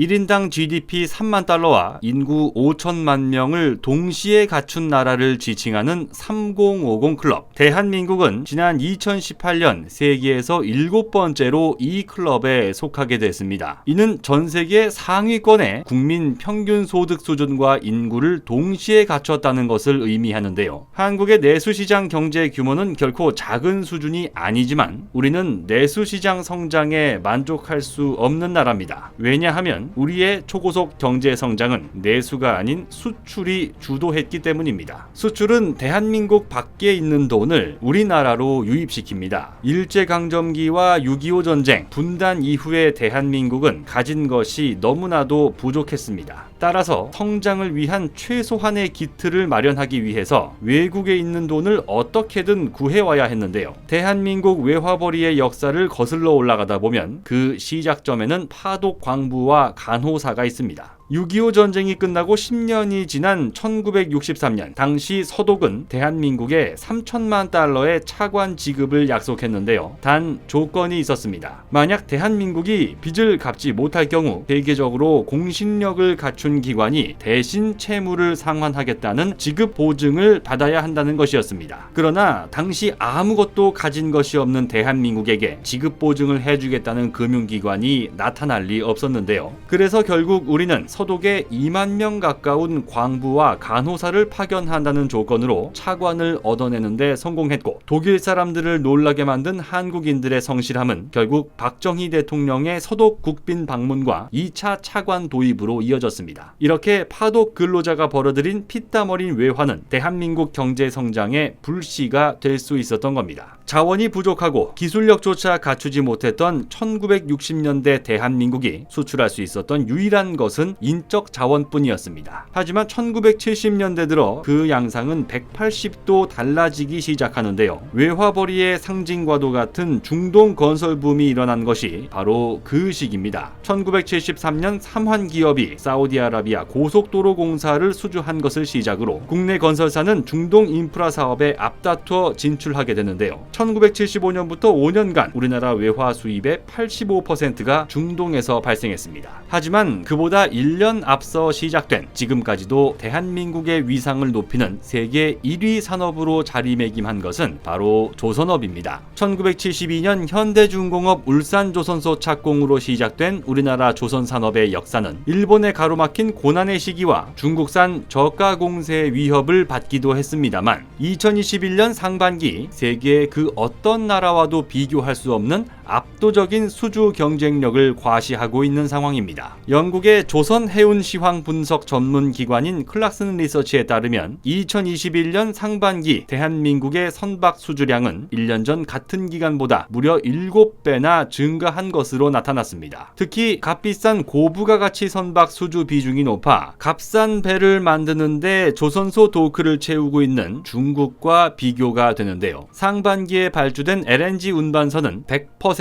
1인당 GDP 3만 달러와 인구 5천만 명을 동시에 갖춘 나라를 지칭하는 3050 클럽. 대한민국은 지난 2018년 세계에서 일곱 번째로 이 클럽에 속하게 됐습니다. 이는 전 세계 상위권의 국민 평균 소득 수준과 인구를 동시에 갖췄다는 것을 의미하는데요. 한국의 내수시장 경제 규모는 결코 작은 수준이 아니지만 우리는 내수시장 성장에 만족할 수 없는 나라입니다. 왜냐하면 우리의 초고속 경제 성장은 내수가 아닌 수출이 주도했기 때문입니다. 수출은 대한민국 밖에 있는 돈을 우리나라로 유입시킵니다. 일제강점기와 6.25 전쟁, 분단 이후의 대한민국은 가진 것이 너무나도 부족했습니다. 따라서 성장을 위한 최소한의 기틀을 마련하기 위해서 외국에 있는 돈을 어떻게든 구해와야 했는데요. 대한민국 외화벌이의 역사를 거슬러 올라가다 보면 그 시작점에는 파독 광부와 간호사가 있습니다. 6.25 전쟁이 끝나고 10년이 지난 1963년 당시 서독은 대한민국에 3천만 달러의 차관 지급을 약속했는데요. 단 조건이 있었습니다. 만약 대한민국이 빚을 갚지 못할 경우 세계적으로 공신력을 갖춘 기관이 대신 채무를 상환하겠다는 지급 보증을 받아야 한다는 것이었습니다. 그러나 당시 아무것도 가진 것이 없는 대한민국에게 지급 보증을 해주겠다는 금융기관이 나타날 리 없었는데요. 그래서 결국 우리는 서독에 2만 명 가까운 광부와 간호사를 파견한다는 조건으로 차관을 얻어내는데 성공했고 독일 사람들을 놀라게 만든 한국인들의 성실함은 결국 박정희 대통령의 서독 국빈 방문과 2차 차관 도입으로 이어졌습니다. 이렇게 파독 근로자가 벌어들인 피땀 어린 외화는 대한민국 경제 성장의 불씨가 될 수 있었던 겁니다. 자원이 부족하고 기술력조차 갖추지 못했던 1960년대 대한민국이 수출할 수 있었던 유일한 것은 인적 자원뿐이었습니다. 하지만 1970년대 들어 그 양상은 180도 달라지기 시작하는데요. 외화벌이의 상징과도 같은 중동 건설 붐이 일어난 것이 바로 그 시기입니다. 1973년 삼환 기업이 사우디아라비아 고속도로 공사를 수주한 것을 시작으로 국내 건설사는 중동 인프라 사업에 앞다투어 진출하게 되는데요. 1975년부터 5년간 우리나라 외화 수입의 85%가 중동에서 발생했습니다. 하지만 그보다 1년 앞서 시작된 지금까지도 대한민국의 위상을 높이는 세계 1위 산업으로 자리매김한 것은 바로 조선업입니다. 1972년 현대중공업 울산조선소 착공으로 시작된 우리나라 조선산업의 역사는 일본에 가로막힌 고난의 시기와 중국산 저가 공세 위협을 받기도 했습니다만 2021년 상반기 세계 그 어떤 나라와도 비교할 수 없는 압도적인 수주 경쟁력을 과시하고 있는 상황입니다. 영국의 조선 해운 시황 분석 전문 기관인 클락슨 리서치에 따르면 2021년 상반기 대한민국의 선박 수주량은 1년 전 같은 기간보다 무려 7배나 증가한 것으로 나타났습니다. 특히 값비싼 고부가 가치 선박 수주 비중이 높아 값싼 배를 만드는데 조선소 도크를 채우고 있는 중국과 비교가 되는데요. 상반기에 발주된 LNG 운반선은 100%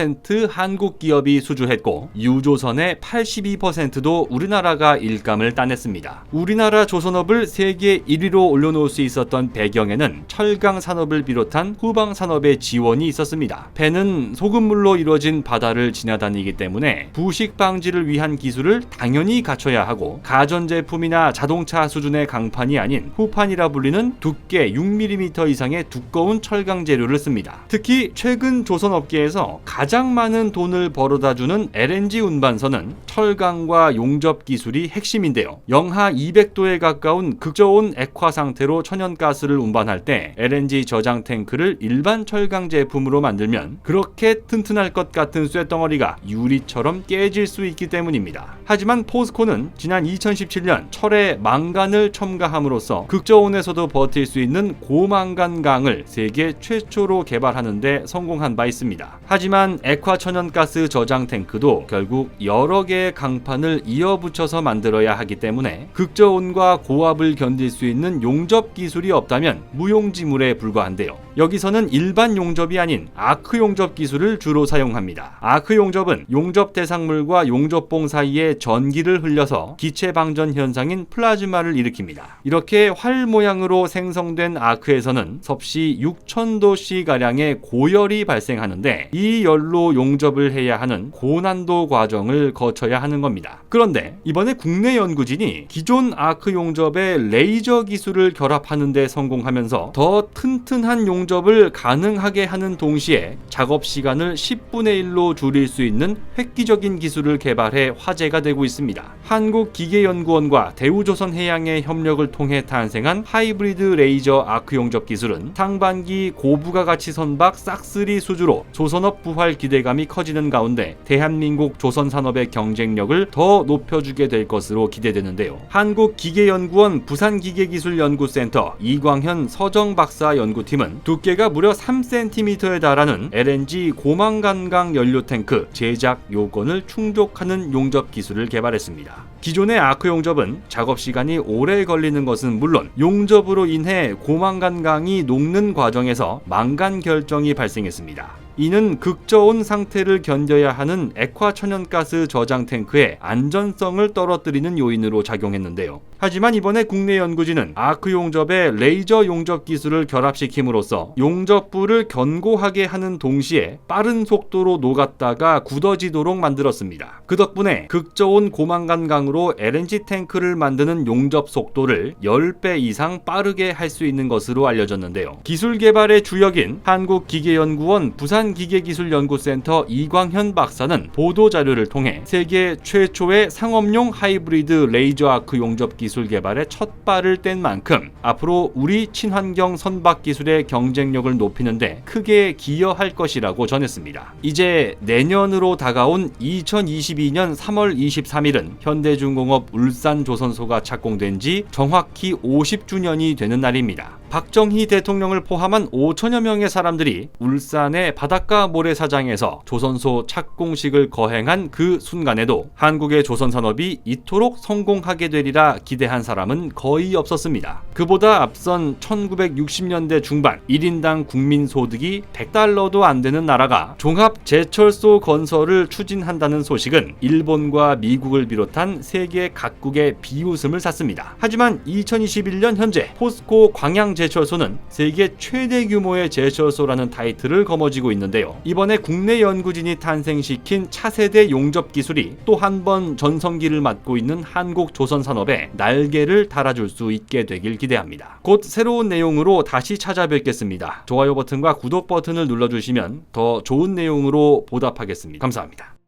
한국 기업이 수주했고 유조선의 82%도 우리나라가 일감을 따냈습니다. 우리나라 조선업을 세계 1위로 올려놓을 수 있었던 배경에는 철강 산업을 비롯한 후방 산업의 지원이 있었습니다. 배는 소금물로 이루어진 바다를 지나다니기 때문에 부식 방지를 위한 기술을 당연히 갖춰야 하고 가전제품이나 자동차 수준의 강판이 아닌 후판이라 불리는 두께 6mm 이상의 두꺼운 철강 재료를 씁니다. 특히 최근 조선업계에서 가장 많은 돈을 벌어다 주는 LNG 운반선은 철강과 용접 기술이 핵심인데요. 영하 200도에 가까운 극저온 액화 상태로 천연가스를 운반할 때 LNG 저장 탱크를 일반 철강 제품으로 만들면 그렇게 튼튼할 것 같은 쇳덩어리가 유리처럼 깨질 수 있기 때문입니다. 하지만 포스코는 지난 2017년 철에 망간을 첨가함으로써 극저온에서도 버틸 수 있는 고망간강을 세계 최초로 개발하는데 성공한 바 있습니다. 하지만 액화 천연가스 저장 탱크도 결국 여러 개의 강판을 이어붙여서 만들어야 하기 때문에 극저온과 고압을 견딜 수 있는 용접 기술이 없다면 무용지물에 불과한데요. 여기서는 일반 용접이 아닌 아크 용접 기술을 주로 사용합니다. 아크 용접은 용접 대상물과 용접봉 사이에 전기를 흘려서 기체 방전 현상인 플라즈마를 일으킵니다. 이렇게 활 모양으로 생성된 아크에서는 섭씨 6,000도씨 가량의 고열이 발생하는데 이 열로 용접을 해야 하는 고난도 과정을 거쳐야 하는 겁니다. 그런데 이번에 국내 연구진이 기존 아크 용접에 레이저 기술을 결합하는 데 성공하면서 더 튼튼한 용접 을 가능하게 하는 동시에 작업 시간을 10분의 1로 줄일 수 있는 획기적인 기술을 개발해 화제가 되고 있습니다. 한국기계연구원과 대우조선해양의 협력을 통해 탄생한 하이브리드 레이저 아크 용접 기술은 상반기 고부가 가치 선박 싹쓸이 수주로 조선업 부활 기대감이 커지는 가운데 대한민국 조선산업의 경쟁력을 더 높여주게 될 것으로 기대되는데요. 한국기계연구원 부산기계기술연구센터 이광현 서정 박사 연구팀은 두 께가 무려 3cm에 달하는 LNG 고망간강 연료 탱크 제작 요건을 충족하는 용접 기술을 개발했습니다. 기존의 아크 용접은 작업 시간이 오래 걸리는 것은 물론 용접으로 인해 고망간강이 녹는 과정에서 망간 결정이 발생했습니다. 이는 극저온 상태를 견뎌야 하는 액화 천연가스 저장 탱크의 안전성을 떨어뜨리는 요인으로 작용했는데요. 하지만 이번에 국내 연구진은 아크 용접에 레이저 용접 기술을 결합시킴으로써 용접부를 견고하게 하는 동시에 빠른 속도로 녹았다가 굳어지도록 만들었습니다. 그 덕분에 극저온 고망간강으로 LNG 탱크를 만드는 용접 속도를 10배 이상 빠르게 할 수 있는 것으로 알려졌는데요. 기술 개발의 주역인 한국기계연구원 부산기계기술연구센터 이광현 박사는 보도 자료를 통해 세계 최초의 상업용 하이브리드 레이저 아크 용접 기술 개발에 첫 발을 뗀 만큼 앞으로 우리 친환경 선박 기술의 경쟁력을 높이는데 크게 기여할 것이라고 전했습니다. 이제 내년으로 다가온 2022년 3월 23일은 현대중공업 울산 조선소가 착공된 지 정확히 50주년이 되는 날입니다. 박정희 대통령을 포함한 5천여 명의 사람들이 울산의 바닷가 모래사장에서 조선소 착공식을 거행한 그 순간에도 한국의 조선 산업이 이토록 성공하게 되리라 기대한 사람은 거의 없었습니다. 그보다 앞선 1960년대 중반 1인당 국민 소득이 100달러도 안 되는 나라가 종합 제철소 건설을 추진한다는 소식은 일본과 미국을 비롯한 세계 각국의 비웃음을 샀습니다. 하지만 2021년 현재 포스코 광양 제철소는 세계 최대 규모의 제철소라는 타이틀을 거머쥐고 있는데요. 이번에 국내 연구진이 탄생시킨 차세대 용접 기술이 또 한 번 전성기를 맞고 있는 한국 조선 산업에 날개를 달아줄 수 있게 되길 기대합니다. 곧 새로운 내용으로 다시 찾아뵙겠습니다. 좋아요 버튼과 구독 버튼을 눌러주시면 더 좋은 내용으로 보답하겠습니다. 감사합니다.